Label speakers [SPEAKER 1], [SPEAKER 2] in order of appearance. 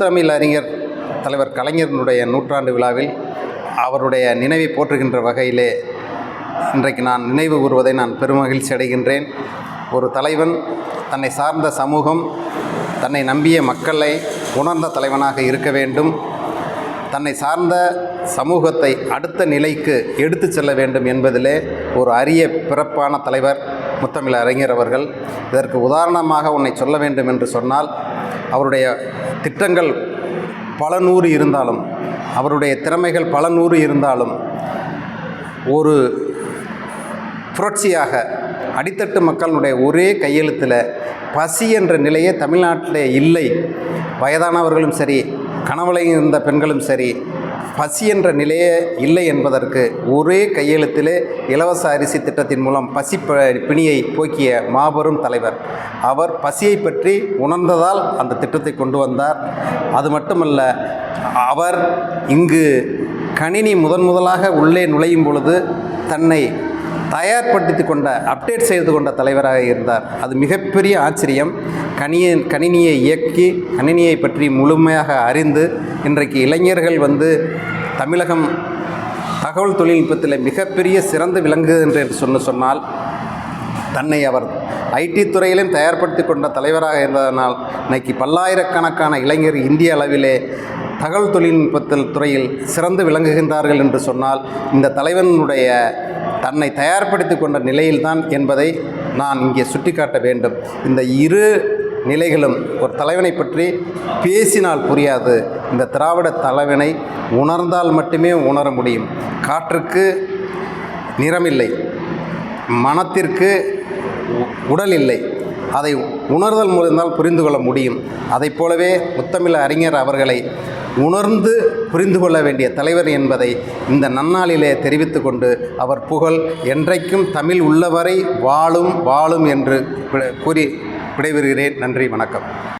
[SPEAKER 1] தமிழ் அறிஞர் தலைவர் கலைஞரனுடைய நூற்றாண்டு விழாவில் அவருடைய நினைவை போற்றுகின்ற வகையிலே இன்றைக்கு நான் நினைவு கூறுவதை நான் பெருமகிழ்ச்சி அடைகின்றேன். ஒரு தலைவன் தன்னை சார்ந்த சமூகம் தன்னை நம்பிய மக்களை உணர்ந்த தலைவனாக இருக்க வேண்டும். தன்னை சார்ந்த சமூகத்தை அடுத்த நிலைக்கு எடுத்து செல்ல வேண்டும் என்பதிலே ஒரு அரிய பிறப்பான தலைவர் முத்தமிழ் அறிஞர் அவர்கள். இதற்கு உதாரணமாக உன்னை சொல்ல வேண்டும் என்று சொன்னால் அவருடைய திட்டங்கள் பல நூறு இருந்தாலும் அவருடைய திறமைகள் பல நூறு இருந்தாலும் ஒரு புரட்சியாக அடித்தட்டு மக்களுடைய ஒரே கையெழுத்தில் பசி என்ற நிலையே தமிழ்நாட்டில் இல்லை. வயதானவர்களும் சரி கணவளை இருந்த பெண்களும் சரி பசி என்ற நிலையே இல்லை என்பதற்கு ஒரே கையெழுத்திலே இலவச அரிசி திட்டத்தின் மூலம் பசி ப- பிணியை போக்கிய மாபெரும் தலைவர். அவர் பசியை பற்றி உணர்ந்ததால் அந்த திட்டத்தை கொண்டு வந்தார். அது மட்டுமல்ல அவர் இங்கு கணினி முதன் முதலாக உள்ளே நுழையும் பொழுது தன்னை தயார்படுத்தி கொண்ட அப்டேட் செய்து கொண்ட தலைவராக இருந்தார். அது மிகப்பெரிய ஆச்சரியம். கணிய கணினியை இயக்கி கணினியை பற்றி முழுமையாக அறிந்து இன்றைக்கு இளைஞர்கள் வந்து தமிழகம் தகவல் தொழில்நுட்பத்தில் மிகப்பெரிய சிறந்து விளங்குகிறது என்று சொன்ன சொன்னால் தன்னை அவர் ஐடி துறையிலும் தயார்படுத்தி கொண்ட தலைவராக இருந்ததனால் இன்னைக்கு பல்லாயிரக்கணக்கான இளைஞர் இந்திய அளவிலே தகவல் தொழில்நுட்பத்தில் துறையில் சிறந்து விளங்குகின்றார்கள் என்று சொன்னால் இந்த தலைவனுடைய தன்னை தயார்படுத்தி கொண்ட நிலையில்தான் என்பதை நான் இங்கே சுட்டிக்காட்ட வேண்டும். இந்த இரு நிலைகளும் ஒரு தலைவனை பற்றி பேசினால் புரியாது. இந்த திராவிட தலைவனை உணர்ந்தால் மட்டுமே உணர முடியும். காற்றுக்கு நிறமில்லை. மனத்திற்கு உடல் இல்லை. அதை உணர்தல் மூலம்தான் புரிந்து கொள்ள முடியும். அதைப் போலவே முத்தமிழ் அறிஞர் அவர்களை உணர்ந்து புரிந்து கொள்ள வேண்டிய தலைவர் என்பதை இந்த நன்னாளிலே தெரிவித்து கொண்டு அவர் புகழ் என்றைக்கும் தமிழ் உள்ளவரை வாழும் வாழும் என்று கூறி விடைபெறுகிறேன். நன்றி வணக்கம்.